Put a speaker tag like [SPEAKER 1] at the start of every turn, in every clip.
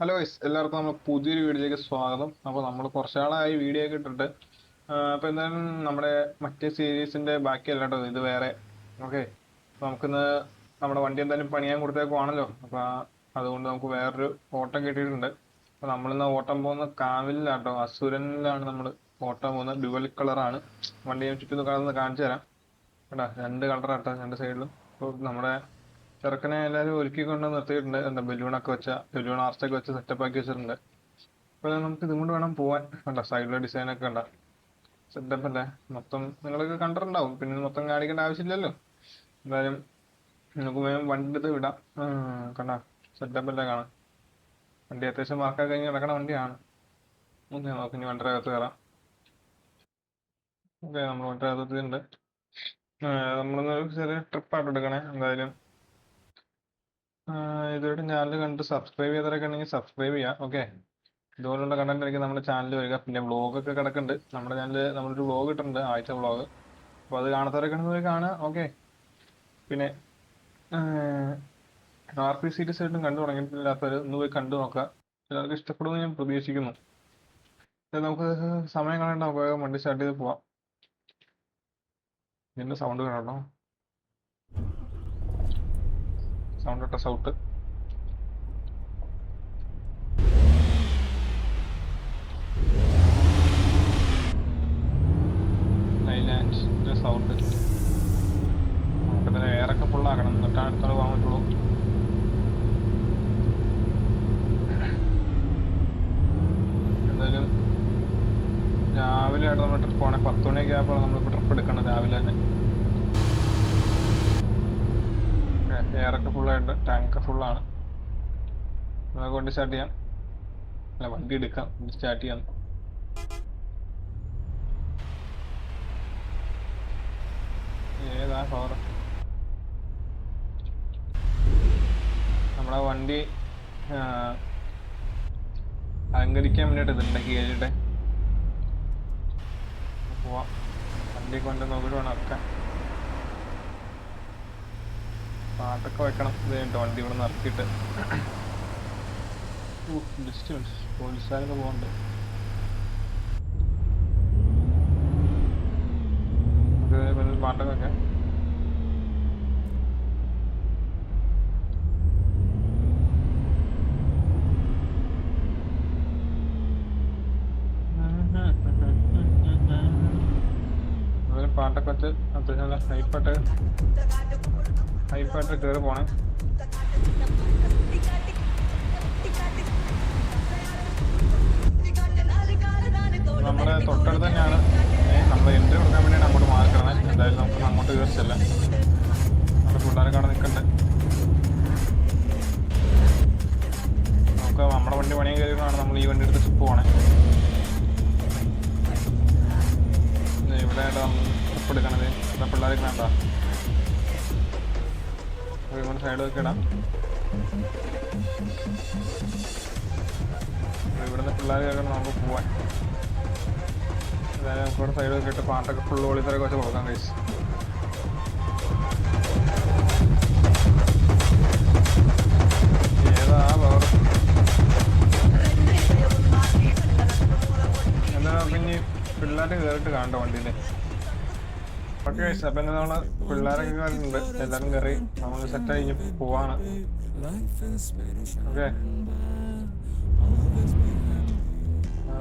[SPEAKER 1] Hello guys എല്ലാവർക്കും നമ്മൾ പുതിയൊരു വീഡിയോയിലേക്ക് സ്വാഗതം. അപ്പോൾ നമ്മൾ കുറച്ച് നാളായി വീഡിയോ ഒക്കെ ഇട്ടിട്ട്. അപ്പോൾ എന്തായാലും നമ്മുടെ മറ്റേ സീരീസിന്റെ ബാക്കിയല്ല കേട്ടോ ഇത് വേറെ. ഓക്കെ നമുക്കിന്ന് നമ്മുടെ വണ്ടി എന്തായാലും പണിയാൻ കൊടുത്തേക്കുവാണല്ലോ. അപ്പോൾ അതുകൊണ്ട് നമുക്ക് വേറൊരു ഓട്ടം കിട്ടിയിട്ടുണ്ട്. അപ്പോൾ നമ്മളിന്ന് ഓട്ടം പോകുന്ന കാവിലാട്ടോ അസുരനിലാണ് നമ്മൾ ഓട്ടം പോകുന്നത് ഡുവൽ കളറാണ് വണ്ടി ചുറ്റും കളർന്ന് കാണിച്ചു തരാം. കേട്ടോ രണ്ട് കളറാട്ടോ രണ്ട് സൈഡിലും അപ്പോൾ നമ്മുടെ ചെറുക്കനെ എല്ലാവരും ഒരുക്കി കൊണ്ട് നിർത്തിയിട്ടുണ്ട്. എന്താ ബലൂണൊക്കെ വെച്ച ബലൂൺ ആർച്ചൊക്കെ വെച്ച സെറ്റപ്പ് ആക്കി വെച്ചിട്ടുണ്ട്. അപ്പോൾ നമുക്ക് ഇതും കൊണ്ട് വേണം പോവാൻ. കണ്ട സൈഡിലെ ഡിസൈൻ ഒക്കെ കണ്ട? സെറ്റപ്പ് അല്ലേ? മൊത്തം നിങ്ങളൊക്കെ കണ്ടിട്ടുണ്ടാവും. പിന്നെ മൊത്തം കാണിക്കേണ്ട ആവശ്യമില്ലല്ലോ. എന്തായാലും നമുക്ക് വേഗം വണ്ടി എടുത്ത് വിടാം കണ്ട? സെറ്റപ്പ് അല്ലേ കാണാം വണ്ടി അത്യാവശ്യം വർക്കൊക്കെ കഴിഞ്ഞ് കിടക്കണ വണ്ടിയാണ്. ഓക്കെ നമുക്ക് ഇനി വണ്ടിയുടെ അകത്ത് കയറാം. ഓക്കെ നമ്മൾ വണ്ടിയുടെ അകത്തെത്തിയിട്ടുണ്ട് നമ്മളൊന്നൊരു ചെറിയ ട്രിപ്പായിട്ട് എടുക്കണേ. എന്തായാലും ഇതുവരെ ചാനൽ കണ്ട് സബ്സ്ക്രൈബ് ചെയ്തവരൊക്കെ ഉണ്ടെങ്കിൽ സബ്സ്ക്രൈബ് ചെയ്യാം. ഓക്കെ ഇതുപോലുള്ള കണ്ടന്റ് ആയിരിക്കും നമ്മുടെ ചാനൽ വരിക. പിന്നെ വ്ളോഗ് ഒക്കെ കിടക്കുന്നുണ്ട്. നമ്മുടെ ചാനൽ നമ്മളൊരു വ്ളോഗ് ഇട്ടിട്ടുണ്ട് ആഴ്ച വ്ളോഗ് അപ്പോൾ അത് കാണാത്തവരൊക്കെ ഉണ്ടെങ്കിൽ കാണുക. ഓക്കെ പിന്നെ ആർ പി സീരീസ് ആയിട്ടും കണ്ടു തുടങ്ങിയിട്ടില്ലാത്തവർ ഒന്ന് പോയി കണ്ടു നോക്കുക. എല്ലാവർക്കും ഇഷ്ടപ്പെടുമെന്ന് ഞാൻ പ്രതീക്ഷിക്കുന്നു. നമുക്ക് സമയം കാണേണ്ട നമുക്ക് വണ്ടി സ്റ്റാർട്ട് ചെയ്ത് പോവാം. ഇതിന്റെ സൗണ്ട് കേട്ടോ? സൗണ്ട് ഇട്ട സൗട്ട് രാവിലെ ആയിട്ട് നമ്മൾ ട്രിപ്പ് പോകണേ പത്ത് മണിയൊക്കെ ആയപ്പോൾ നമ്മളിപ്പോൾ ട്രിപ്പ് എടുക്കണം രാവിലെ തന്നെ. എയറൊക്കെ ഫുള്ളായിട്ട് ടാങ്കൊക്കെ ഫുള്ളാണ്. നമുക്ക് വണ്ടി സ്റ്റാർട്ട് ചെയ്യാം. അല്ല വണ്ടി എടുക്കാം. സ്റ്റാർട്ട് ചെയ്യാം. ഏതാ പവർ നമ്മളെ വണ്ടി അലങ്കരിക്കാൻ വേണ്ടിയിട്ട് ഇതുണ്ട് കീഴിലിട്ട് പോവാം. വണ്ടി കൊണ്ട് നോക്കിയിട്ട് വേണം ഇറക്കാൻ പാട്ടൊക്കെ വെക്കണം. ഇത് കഴിഞ്ഞിട്ട് വണ്ടി ഇവിടെ നിർത്തിയിട്ട് ഡിസ്റ്റൻസ് പോലീസുകാരൊക്കെ പോകണ്ട് പാട്ടൊക്കെ വെക്കാം പാട്ടൊക്കെ വെച്ച് അത്യാവശ്യം നല്ല ഹൈപ്പായിട്ട് ഹൈപ്പായിട്ട് കയറി പോണേ. നമ്മുടെ തൊട്ടടുത്ത് തന്നെയാണ്. നമ്മൾ എൻട്രി കൊടുക്കാൻ വേണ്ടിയാണ് അങ്ങോട്ട് മാറിക്കണത് എന്തായാലും നമുക്ക് അങ്ങോട്ട് കയറിച്ചല്ല ചെല്ലാം. നമ്മുടെ പിള്ളേരൊക്കെ അവിടെ നിൽക്കണ്ടേ. നമുക്ക് നമ്മുടെ വണ്ടി പണിയും കയറിയാണ് നമ്മൾ ഈ വണ്ടി എടുത്ത് ട്രിപ്പ് ഇവിടെ സൈഡ് ഒക്കെ ഇടാം. ഇവിടുന്ന് പിള്ളേർ കേൾക്കണം നമുക്ക് പോവാൻ. അതായത് നമുക്ക് ഇവിടെ സൈഡ് ഒക്കെ ഇട്ട് പാട്ടൊക്കെ ഫുൾ ഓളിത്തരൊക്കെ വെച്ച് കൊടുക്കാൻ കഴിച്ചു ഏതാ പവർ എന്നാ പിന്നെ പിള്ളേരെ കേറിട്ട് കാണണ്ട വണ്ടിയിലെ ഓക്കെ അപ്പൊ എന്താ നമ്മൾ പിള്ളേരൊക്കെ കയറിയിട്ടുണ്ട് എല്ലാരും കയറി നമ്മൾ സെറ്റ് കഴിഞ്ഞ് പോവാണ്. ഓക്കെ.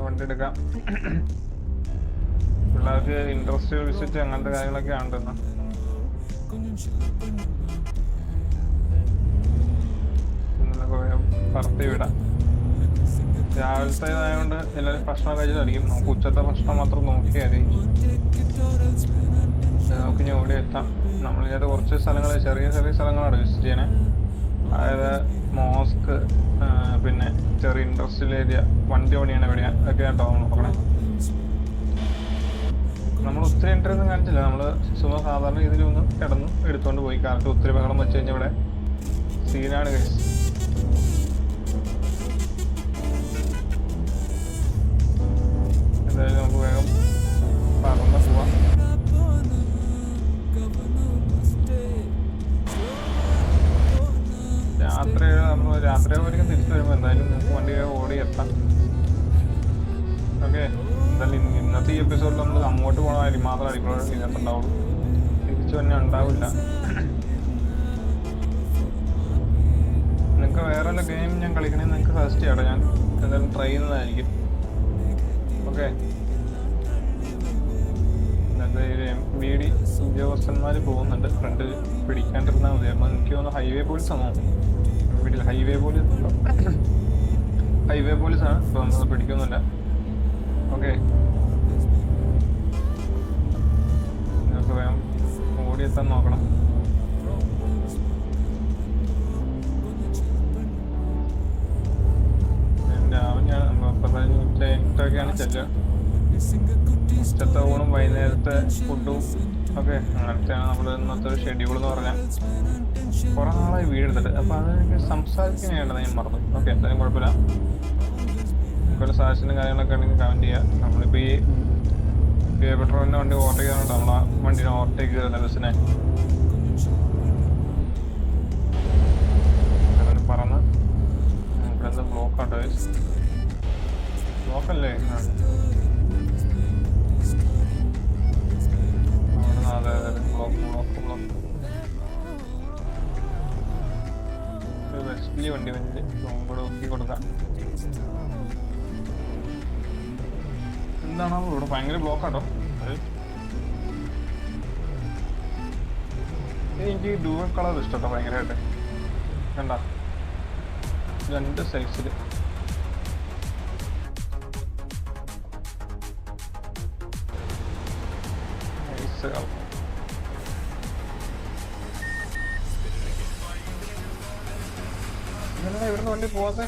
[SPEAKER 1] വണ്ടി എടുക്കാം. പിള്ളേർക്ക് ഇൻഡസ്ട്രിയൽ വിസിറ്റ് അങ്ങനത്തെ കാര്യങ്ങളൊക്കെ ആണെന്ന് പറത്തി വിടാം. രാവിലത്തെ ആയതുകൊണ്ട് എല്ലാവരും ഭക്ഷണം കഴിച്ചതായിരിക്കും നമുക്ക് ഉച്ചത്തെ ഭക്ഷണം മാത്രം നോക്കിയാൽ മതി. നമുക്ക് ഇനി ഓടി എത്താം. നമ്മൾ ഇതിനകത്ത് കുറച്ച് സ്ഥലങ്ങൾ ചെറിയ ചെറിയ സ്ഥലങ്ങളാണ് വിസിറ്റ് ചെയ്യണേ. അതായത് മോസ്ക് പിന്നെ ചെറിയ ഇൻഡസ്ട്രിയൽ ഏരിയ വണ്ടി പണിയാണ് എവിടെയാ ഒക്കെ നമ്മൾ നോക്കണേ. നമ്മൾ ഒത്തിരി എൻട്രി ഒന്നും കാണിച്ചില്ല. നമ്മൾ സുമ സാധാരണ രീതിയിൽ ഒന്ന് കിടന്നു എടുത്തുകൊണ്ട് പോയി. കാരണം ഒത്തിരി ബഹളം വെച്ച് കഴിഞ്ഞാൽ ഇവിടെ. സീനാണ് കേസ് ഉദ്യോഗസ്ഥന്മാർ പോകുന്നുണ്ട്. ഫ്രണ്ട് പിടിക്കാണ്ടിരുന്നാൽ മതി. അപ്പം എനിക്ക് തോന്നുന്നു ഹൈവേ പോലീസ് ആണോ. വീട്ടിൽ ഹൈവേ പോലീസ് ഹൈവേ പോലീസാണ് അപ്പോൾ നമ്മൾ പിടിക്കുന്നില്ല. ഓക്കെ നിങ്ങൾക്ക് വേഗം ഓടിയെത്താൻ നോക്കണം. രാവിലെ ഞാൻ മുപ്പത്തഞ്ച് മിനിറ്റൊക്കെയാണ് ചെല്ലുക. ഉച്ചത്തെ ഊണും വൈകുന്നേരത്തെ ഫുഡും ഒക്കെ അങ്ങനത്തെയാണ് നമ്മൾ ഇന്നത്തെ ഒരു ഷെഡ്യൂൾ എന്ന് പറഞ്ഞാൽ. കുറെ നാളായി വീടെടുത്തിട്ട് അപ്പൊ അത് എനിക്ക് സംസാരിക്കാനായിട്ട് ഞാൻ മറന്നു. ഓക്കെ എന്തായാലും കുഴപ്പമില്ല. നമുക്കൊരു സാഹചര്യം കാര്യങ്ങളൊക്കെ ഉണ്ടെങ്കിൽ കമന്റ് ചെയ്യാം. നമ്മളിപ്പോൾ ഈ പെട്രോളിന്റെ വണ്ടി ഓവർടേക്ക് ചെയ്യാനുണ്ട് ആ വണ്ടിനെ ഓവർടേക്ക് ചെയ്തിരുന്ന ബസ്സിനെ പറഞ്ഞ് ഇവിടെ ബ്ലോക്കല്ലേ ബ്ലോക്ക് ബ്ലോക്ക് എന്താണോ ഇവിടെ ഭയങ്കര ബ്ലോക്ക് ആട്ടോ എനിക്ക് ഡുവൽ കളർ ഇഷ്ടട്ടോ ഭയങ്കരമായിട്ട് രണ്ട് സൈസിൽ ഇന്നലെ ഇവിടുന്ന് വണ്ടി പോകാതെ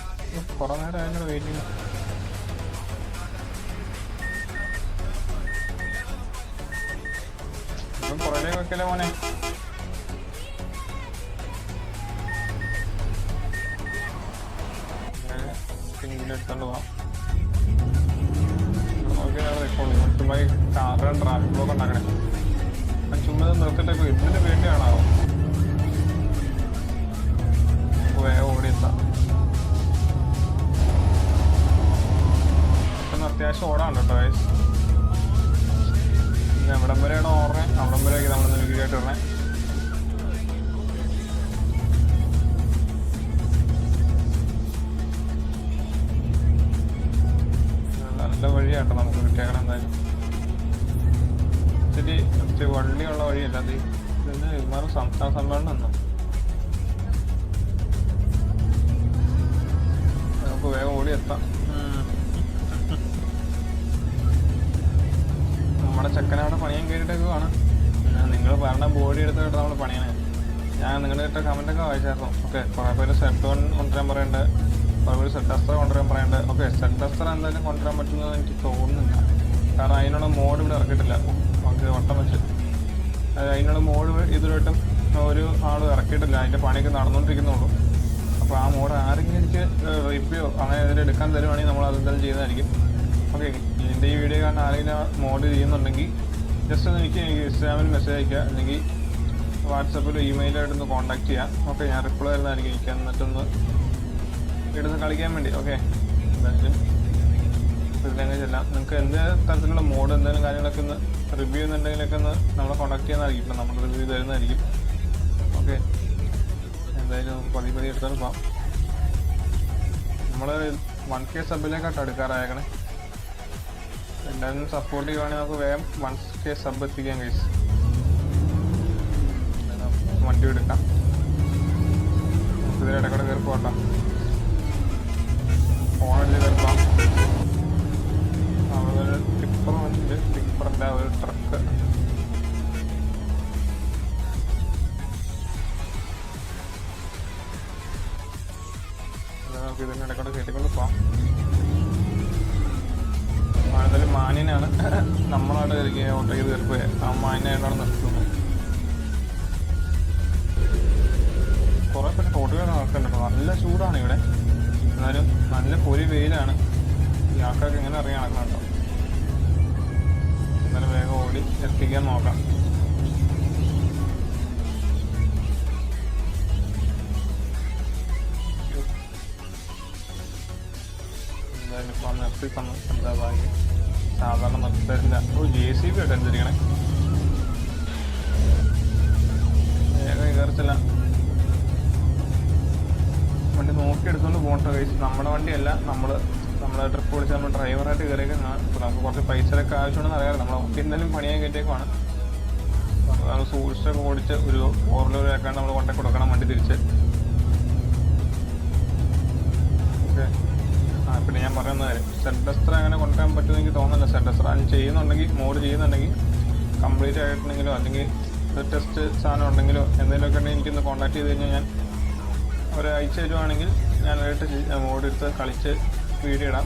[SPEAKER 1] കുറെ നേരം അതിനോട് വെയിറ്റിംഗ് ഇപ്പം പുറകിലേക്ക് വെക്കല്ലേ മോനെ? അത്യാവശ്യം ഓടാണ്ട് കേട്ടോ ഗൈസ് എവിടം വരെയാണ് ഓടണേ. അവിടം വരെയൊക്കെ നമ്മളിന്ന് വീഡിയോ ആയിട്ട് ഇടണേ. നല്ല വഴിയാട്ടോ നമുക്ക് കിട്ടിയേക്കണം എന്തായാലും. ഇത്തിരി ഇത്തിരി വള്ളിയുള്ള വഴിയല്ല അത് ഇതിന് ഇമാരും സംസ്ഥാന സമ്മേളനം എന്നും? നമുക്ക് വേഗം ഓടി എത്താം. ചെക്കനവിടെ പണിയാൻ കയറിയിട്ടൊക്കെ കാണാം നിങ്ങൾ പറഞ്ഞ ബോഡി എടുത്തിട്ട് നമ്മൾ പണിയണേ. ഞാൻ നിങ്ങളുടെ ഇട്ട കമന്റൊക്കെ വായിച്ചായിരുന്നു. ഓക്കെ കുറേ പേര് സെറ്റ് വൺ കൊണ്ടുവരാൻ പറയണ്ട്. കുറേ പേര് സെറ്റ് ഡസ്റ്റർ കൊണ്ടുവരാൻ പറയണ്ട്. ഓക്കെ സെറ്റ് ഡസ്റ്റർ എന്തായാലും കൊണ്ടുവരാൻ പറ്റുമെന്ന് എനിക്ക് തോന്നുന്നില്ല. കാരണം അതിനുള്ള മോഡ് ഇവിടെ ഇറക്കിയിട്ടില്ല. നമുക്ക് വട്ടം വെച്ച്. അത് അതിനുള്ള മോഡ് ഇതുവരായിട്ടും ഒരു ആൾ ഇറക്കിയിട്ടില്ല. അതിന്റെ പണിയൊക്കെ നടന്നുകൊണ്ടിരിക്കുന്നുള്ളൂ അപ്പോൾ ആ മോഡ് ആരെങ്കിലും എനിക്ക് റിവ്യൂ അങ്ങനെ ഇതിൽ എടുക്കാൻ തരുവാണെങ്കിൽ നമ്മൾ അതെന്തായാലും ചെയ്യുന്നതായിരിക്കും. ഓക്കെ എന്റെ ഈ വീഡിയോ കാണാൻ ആരെങ്കിലും മോഡ് ചെയ്യുന്നുണ്ടെങ്കിൽ ജസ്റ്റ് ഒന്ന് എനിക്ക് ഇൻസ്റ്റാഗ്രാമിൽ മെസ്സേജ് അയക്കുക അല്ലെങ്കിൽ വാട്സപ്പിലോ ഇമെയിലായിട്ടൊന്ന് കോൺടാക്ട് ചെയ്യാം. ഓക്കെ ഞാൻ റിപ്ലൈ തരുന്നതായിരിക്കും എനിക്ക്. എന്നിട്ടൊന്ന് ഇടുന്ന് കളിക്കാൻ വേണ്ടി. ഓക്കെ എന്തായാലും ലാംഗ്വേജ് ചെല്ലാം നിങ്ങൾക്ക് എന്ത് തരത്തിലുള്ള മോഡ് എന്തെങ്കിലും കാര്യങ്ങളൊക്കെ ഒന്ന് റിവ്യൂ ചെയ്യുന്നുണ്ടെങ്കിലൊക്കെ ഒന്ന് നമ്മളെ കോൺടാക്ട് ചെയ്യുന്നതായിരിക്കും ഇപ്പം നമ്മൾ റിവ്യൂ തരുന്നതായിരിക്കും. ഓക്കെ എന്തായാലും പതി പതി എടുത്തോണ്ട് പോവാം. നമ്മൾ വൺ കെ സബിലേക്കാട്ടോ എടുക്കാറായേക്കണേ. എല്ലാവരും സപ്പോർട്ട് ചെയ്യുവാണെങ്കിൽ നമുക്ക് വേഗം വൺ കെ സബ് എത്തിക്കാൻ കഴിച്ചു വണ്ടി എടുക്കാം ഇതിൽ ഇടക്കട കയറി പോകട്ടോ ഫോണിൽ കയറാം അവിടെ ഒരു ടിപ്പർ വന്നിട്ട് ടിപ്പറിന്റെ ഒരു ട്രക്ക് നമുക്ക് ഇതിന്റെ ഇടക്കട കയറ്റിക്കൊണ്ട് പോവാം എന്തായാലും മാന്യനാണ് നമ്മളവിടെ ഇരിക്കുക ഓട്ടോ ചെയ്ത് കയറിപ്പോയ. ആ മാന്യനായിട്ടാണ് നിർത്തുന്നത്. കുറെ പേര് റോഡുകൾ നടക്കുന്നുണ്ട് നല്ല ചൂടാണ് ഇവിടെ. എന്നാലും നല്ല പൊരി വെയിലാണ്. ഈ ആൾക്കാർക്ക് എങ്ങനെ അറിയാൻ നടക്കുന്നുണ്ടോ എന്നാലും വേഗം ഓടി എത്തിക്കാൻ നോക്കാം. എന്തായാലും ഇപ്പം നിർത്തി തന്നു എന്താ ഭാഗ്യം? സാധാരണ നിർത്തരില്ല ഓ ജെ സി ബി ആയിട്ട് എന്തിരിക്കണേ വേഗം കയറത്തില്ല വണ്ടി നോക്കി പോകട്ടെ കഴിച്ച് നമ്മുടെ വണ്ടിയല്ല നമ്മൾ നമ്മൾ ട്രിപ്പ് വിളിച്ച് നമ്മൾ ഡ്രൈവറായിട്ട് കയറിയേക്കാണ് അപ്പോൾ നമുക്ക് കുറച്ച് പൈസയൊക്കെ ആവശ്യമുണ്ടെന്ന് അറിയാം നമ്മൾ നമുക്ക് എന്തായാലും പണിയാൻ കയറ്റിയേക്കുവാണ്. നമ്മൾ സൂക്ഷിച്ചൊക്കെ ഓടിച്ച് ഒരു വീലർ ആക്കാണ്ട് നമ്മൾ കൊണ്ടേ കൊടുക്കണം വണ്ടി തിരിച്ച്. പിന്നെ ഞാൻ പറയുന്ന കാര്യം. സെഡസ്റ്റർ അങ്ങനെ കൊണ്ടുവരാൻ പറ്റുമെന്ന് എനിക്ക് തോന്നുന്നില്ല. അത് ചെയ്യുന്നുണ്ടെങ്കിൽ മോഡ് ചെയ്യുന്നുണ്ടെങ്കിൽ കംപ്ലീറ്റ് ആയിട്ടുണ്ടെങ്കിലോ അല്ലെങ്കിൽ ടെസ്റ്റ് സാധനം ഉണ്ടെങ്കിലോ എന്തെങ്കിലുമൊക്കെ ഉണ്ടെങ്കിൽ എനിക്കൊന്ന് കോൺടാക്ട് ചെയ്ത് കഴിഞ്ഞാൽ ഞാൻ ഒരാഴ്ച തരുവാണെങ്കിൽ ഞാനായിട്ട് മോഡ് എടുത്ത് കളിച്ച് വീഡിയോ ഇടാം.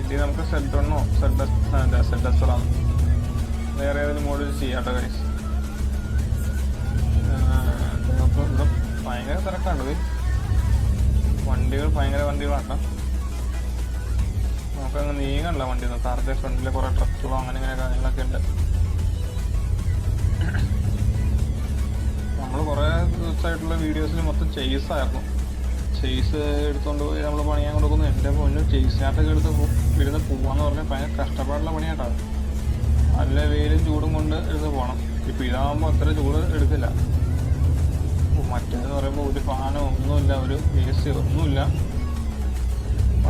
[SPEAKER 1] ഇതിൽ നമുക്ക് സെഡ് വണ്ണോ സെഡ് സെഡ് വേറെ ഏതെങ്കിലും മോഡ് ചെയ്യാം കേട്ടോ കാര്യം ഭയങ്കര തിരക്കാണ് വണ്ടികൾ ഭയങ്കര വണ്ടികളാണ് നമുക്കങ്ങ് നീങ്ങണ്ട വണ്ടി കാറിന്റെ ഫ്രണ്ടിൽ കുറെ ട്രക്കുകളോ അങ്ങനെ ഇങ്ങനെ കാര്യങ്ങളൊക്കെ ഉണ്ട്. നമ്മൾ കുറെ ദിവസമായിട്ടുള്ള വീഡിയോസിൽ മൊത്തം ചേസ് ആയിരുന്നു. ചേസ് എടുത്തോണ്ട് പോയി നമ്മൾ പണിയാൻ കൊടുക്കുന്നു. എന്റെ പൊന്നു ചേസിനകത്തൊക്കെ എടുത്ത് ഇരുന്ന് പോവാന്ന് പറഞ്ഞാൽ ഭയങ്കര കഷ്ടപ്പാടുള്ള പണിയാട്ടോ. നല്ല വെയിലും ചൂടും കൊണ്ട് എടുത്ത് പോകണം ഇപ്പം ഇതാകുമ്പോൾ അത്ര ചൂട് എടുക്കില്ല. ഓ, മറ്റേതെന്ന് പറയുമ്പോൾ ഒരു ഫാനോ ഒന്നുമില്ല ഒരു എ സി ഒന്നുമില്ല.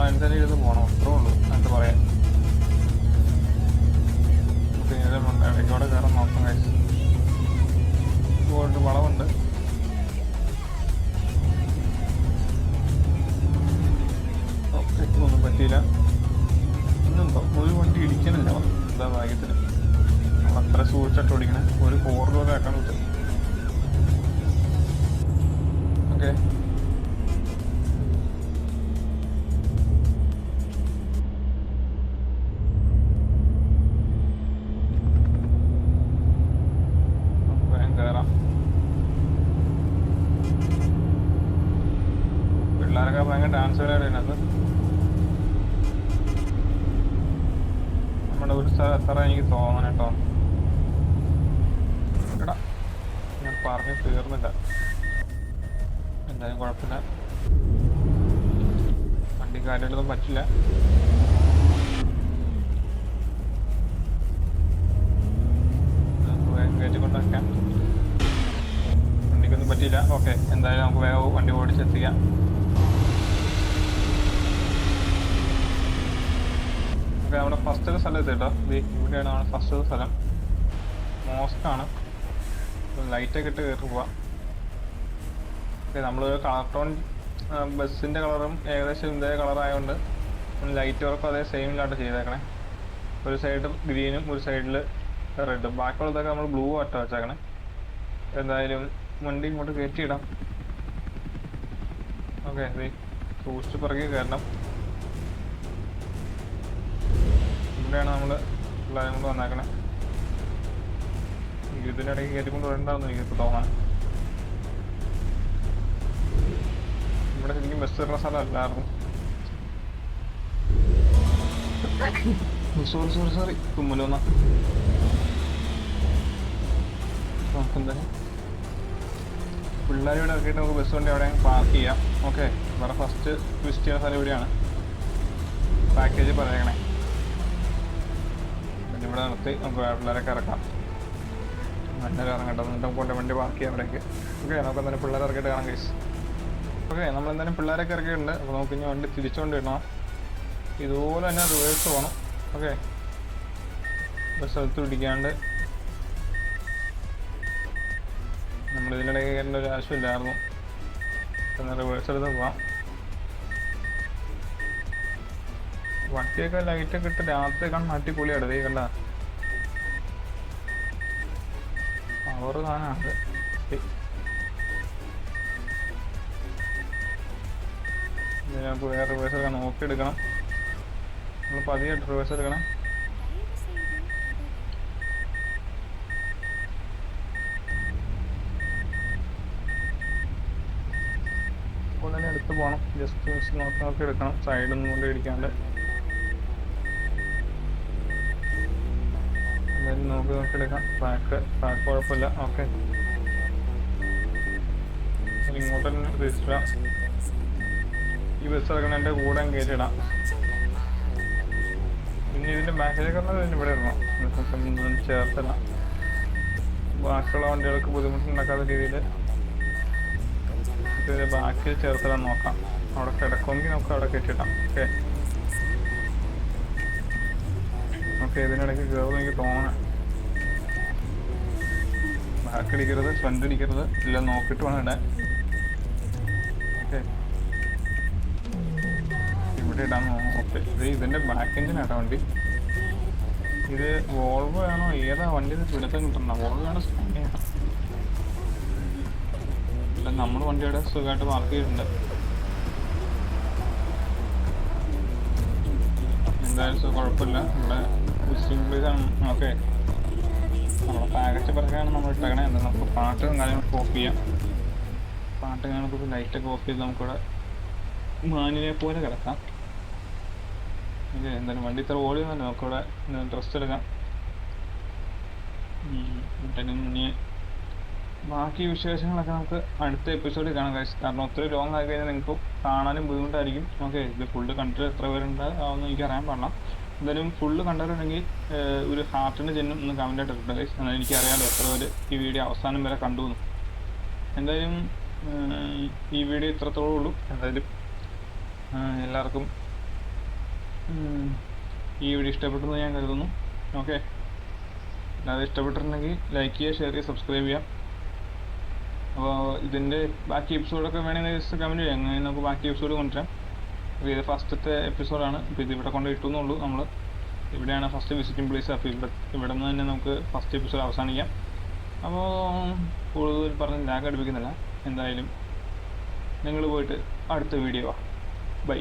[SPEAKER 1] അതിന്റെ ഇരുന്ന് പോകണം. അത്രേ ഉള്ളൂ. പറയാം. ഇടയ്ക്കോടെ കയറാൻ നോക്കാം ഗോൾഡ് വളവുണ്ട്. ഒന്നും പറ്റിയില്ല. ഇന്നുണ്ടോ ഒരു വണ്ടി ഇടിക്കണില്ല എന്താ ഭാഗ്യത്തിന്. നമ്മൾ അത്ര സൂക്ഷിച്ചിട്ട് ഓടിക്കണേ. ഒരു വീലർ ആക്കാൻ പറ്റും. ഓക്കെ. എത്ര എനിക്ക് തോന്നണം കേട്ടോ. എടാ ഞാൻ പറഞ്ഞ് തീർന്നില്ല. എന്തായാലും കുഴപ്പമില്ല. വണ്ടി കാര്യങ്ങളൊന്നും പറ്റില്ല. കയറ്റിക്കൊണ്ട് വെക്കാം വണ്ടിക്കൊന്നും പറ്റിയില്ല. ഓക്കെ എന്തായാലും നമുക്ക് വേഗം വണ്ടി ഓടിച്ചെത്തിക്കാം ഓക്കെ അവിടെ ഫസ്റ്റ് സ്ഥലം എത്തിട്ടോ ഇവിടെയാണ് ഫസ്റ്റ് സ്ഥലം. മോസ്കാണ് ലൈറ്റൊക്കെ ഇട്ട് കയറി പോവാം. ഓക്കെ നമ്മൾ കളർ ടോൺ ബസ്സിന്റെ കളറും ഏകദേശം ഇതേ കളറായതുകൊണ്ട് ലൈറ്റ് വർക്കും അതേ സെയിമിലായിട്ട് ചെയ്തേക്കണേ. ഒരു സൈഡ് ഗ്രീനും ഒരു സൈഡിൽ റെഡും ബാക്കിയുള്ളതൊക്കെ നമ്മൾ ബ്ലൂ ആട്ടോ വെച്ചേക്കണേ. എന്തായാലും വണ്ടി ഇങ്ങോട്ട് കയറ്റിയിടാം ഓക്കെ സൂക്ഷിച്ച് പിറകെ കയറണം ഇവിടെയാണ് നമ്മൾ പ്ലാനും കൊണ്ട് വന്നേക്കണേ. ഇതിനിടയ്ക്ക് കയറ്റിക്കൊണ്ട് വരണ്ടാന്ന് എനിക്ക് തോന്നാൻ ഇവിടെ ശരിക്കും ബസ് കയറുന്ന സ്ഥലമല്ലായിരുന്നു. സോറി സോറി സോറി തുമ്മലൊന്ന പിള്ളേർ ഇവിടെ ഇറക്കിയിട്ട് നമുക്ക് ബസ് വണ്ടി അവിടെ പാർക്ക് ചെയ്യാം. ഓക്കെ ഇവിടെ ഫസ്റ്റ് വിസിറ്റ് ചെയ്യുന്ന സ്ഥലം ഇവിടെയാണ്. പാക്കേജ് പറയണേ. ഇവിടെ നിർത്തി. നമുക്ക് പിള്ളേരൊക്കെ ഇറക്കാം. നല്ല ഇറങ്ങട്ടെ എന്നിട്ട് കൊണ്ട് വണ്ടി ചെയ്യാം അവിടേക്ക് ഓക്കെ നമുക്ക് എന്തായാലും പിള്ളേരെ ഇറക്കിയിട്ട് കാണാം കേസ് ഓക്കെ നമ്മൾ എന്തായാലും പിള്ളേരൊക്കെ ഇറക്കിയിട്ടുണ്ട്. അപ്പോൾ നമുക്ക് ഇനി വണ്ടി തിരിച്ചുകൊണ്ട് ഇടണം ഇതുപോലെ തന്നെ റിവേഴ്സ് പോകണം ഓക്കെ സ്ഥലത്ത് പിടിക്കാണ്ട്. നമ്മളിതിനിടയ്ക്ക് കയറേണ്ട ഒരു ആവശ്യമില്ലായിരുന്നു. റിവേഴ്സ് എടുത്ത് പോവാം. വണ്ടിയൊക്കെ ലൈറ്റൊക്കെ ഇട്ട് രാത്രി കാണാൻ അടിപൊളിയാണ് ദേ കണ്ട പവർ സാധനമാണ് നമുക്ക് വേറെ റിവേഴ്സ് നോക്കി നോക്കിയെടുക്കണം നമ്മൾ പതിയെ റിവേഴ്സ് എടുക്കണം. അപ്പോൾ തന്നെ എടുത്ത് പോകണം. ജസ്റ്റ് നോക്കി നോക്കി എടുക്കണം. സൈഡൊന്നും കൊണ്ട് ഇടിക്കാണ്ട് എന്തായാലും നോക്കി നോക്കി എടുക്കാം ട്രാക്ക് ബാക്ക് കുഴപ്പമില്ല. ഓക്കെ ഇങ്ങോട്ട് തന്നെ തിരിച്ചിടാം ഈ ബസ് ഇറങ്ങണ എന്റെ കൂടെ കയറ്റിടാം പിന്നെ ഇതിന്റെ ബാക്കിലേക്ക് പറഞ്ഞത് ഇവിടെ ഇടണം. ചേർത്തല ബാക്കിയുള്ള വണ്ടികൾക്ക് ബുദ്ധിമുട്ടുണ്ടാക്കാത്ത രീതിയിൽ ഇതിന്റെ ബാക്കിൽ ചേർത്തിടാൻ നോക്കാം. അവിടെ കിടക്കുമെങ്കിൽ നമുക്ക് അവിടെ കെട്ടിടാം ഓക്കെ ഓക്കെ ഇതിനിടയ്ക്ക് കയറുമെങ്കിൽ തോന്നണം. ബാക്ക് അടിക്കരുത് ഫ്രണ്ട് അടിക്കരുത് എല്ലാം നോക്കിയിട്ട് വേണം ഇടാൻ. ഇവിടെ ഇടാൻ ഓക്കെ. ഇത് ഇതിന്റെ ബാക്ക് എഞ്ചിനാട്ടോ വണ്ടി. ഇത് വോൾവോ ആണോ? ഏതാ വണ്ടി? പിടുത്തം കിട്ടണ്ട വോൾവോ ആണോ അല്ല നമ്മൾ വണ്ടിയുടെ സുഖമായിട്ട് മാർക്ക് ചെയ്തിട്ടുണ്ട്. എന്തായാലും കുഴപ്പമില്ല. ഇവിടെ ഓക്കെ. നമ്മളെ പാക്കറ്റ് പിറകാണ് നമ്മൾ ഇട്ടേക്കണേ. എന്താ നമുക്ക് പാട്ട് കാര്യങ്ങൾ കോപ്പി ചെയ്യാം. പാട്ട് കാണുമ്പോൾ ലൈറ്റൊക്കെ ഓഫ് ചെയ്ത് നമുക്കിവിടെ മാനിനെ പോലെ കിടക്കാം. ഇത് എന്തായാലും വണ്ടി ഇത്ര ഓടി തന്നെ നമുക്കിവിടെ ഡ്രസ് എടുക്കാം. മുന്നേ ബാക്കി വിശേഷങ്ങളൊക്കെ നമുക്ക് അടുത്ത എപ്പിസോഡിൽ കാണാം കഴിച്ചു കാരണം ഒത്തിരി ലോങ് ആയി കഴിഞ്ഞാൽ നിങ്ങൾക്ക് കാണാനും ബുദ്ധിമുട്ടായിരിക്കും. ഓക്കെ ഇത് ഫുള്ള് കണ്ടിട്ട് എത്ര പേരുണ്ട് അതൊന്നും എനിക്ക് അറിയാൻ പാടില്ല. എന്തായാലും ഫുള്ള് കണ്ടവരുണ്ടെങ്കിൽ ഒരു ഹാർട്ടിന്റെ ചിഹ്നം ഒന്ന് കമന്റ് ഇട്ടുണ്ട് ഗൈസ് എന്നാൽ എനിക്കറിയാലോ എത്ര പേര് ഈ വീഡിയോ അവസാനം വരെ കണ്ടു എന്ന്. എന്തായാലും ഈ വീഡിയോ ഇത്രത്തോളം ഉള്ളൂ. എന്തായാലും എല്ലാവർക്കും ഈ വീഡിയോ ഇഷ്ടപ്പെട്ടെന്ന് ഞാൻ കരുതുന്നു. ഓക്കെ അല്ലാതെ ഇഷ്ടപ്പെട്ടിട്ടുണ്ടെങ്കിൽ ലൈക്ക് ചെയ്യുക ഷെയർ ചെയ്യുക സബ്സ്ക്രൈബ് ചെയ്യാം അപ്പോൾ ഇതിന്റെ ബാക്കി എപ്പിസോഡൊക്കെ വേണമെങ്കിൽ കമന്റ് ചെയ്യാം. അങ്ങനെ നമുക്ക് ബാക്കി എപ്പിസോഡ് കൊണ്ടുവരാം അപ്പോൾ ഇത് ഫസ്റ്റത്തെ എപ്പിസോഡാണ്. ഇപ്പോൾ ഇത് ഇവിടെ കൊണ്ട് ഇട്ടുന്നുള്ളൂ നമ്മൾ ഇവിടെയാണ് ഫസ്റ്റ് വിസിറ്റിംഗ് പ്ലേസ് അപ്പോൾ ഇവിടെ ഇവിടെ നിന്ന് തന്നെ നമുക്ക് ഫസ്റ്റ് എപ്പിസോഡ് അവസാനിക്കാം. അപ്പോൾ കൂടുതൽ പറഞ്ഞ് ലാഗ് അടുപ്പിക്കുന്നില്ല. എന്തായാലും നിങ്ങൾ പോയിട്ട് അടുത്ത വീഡിയോ ബൈ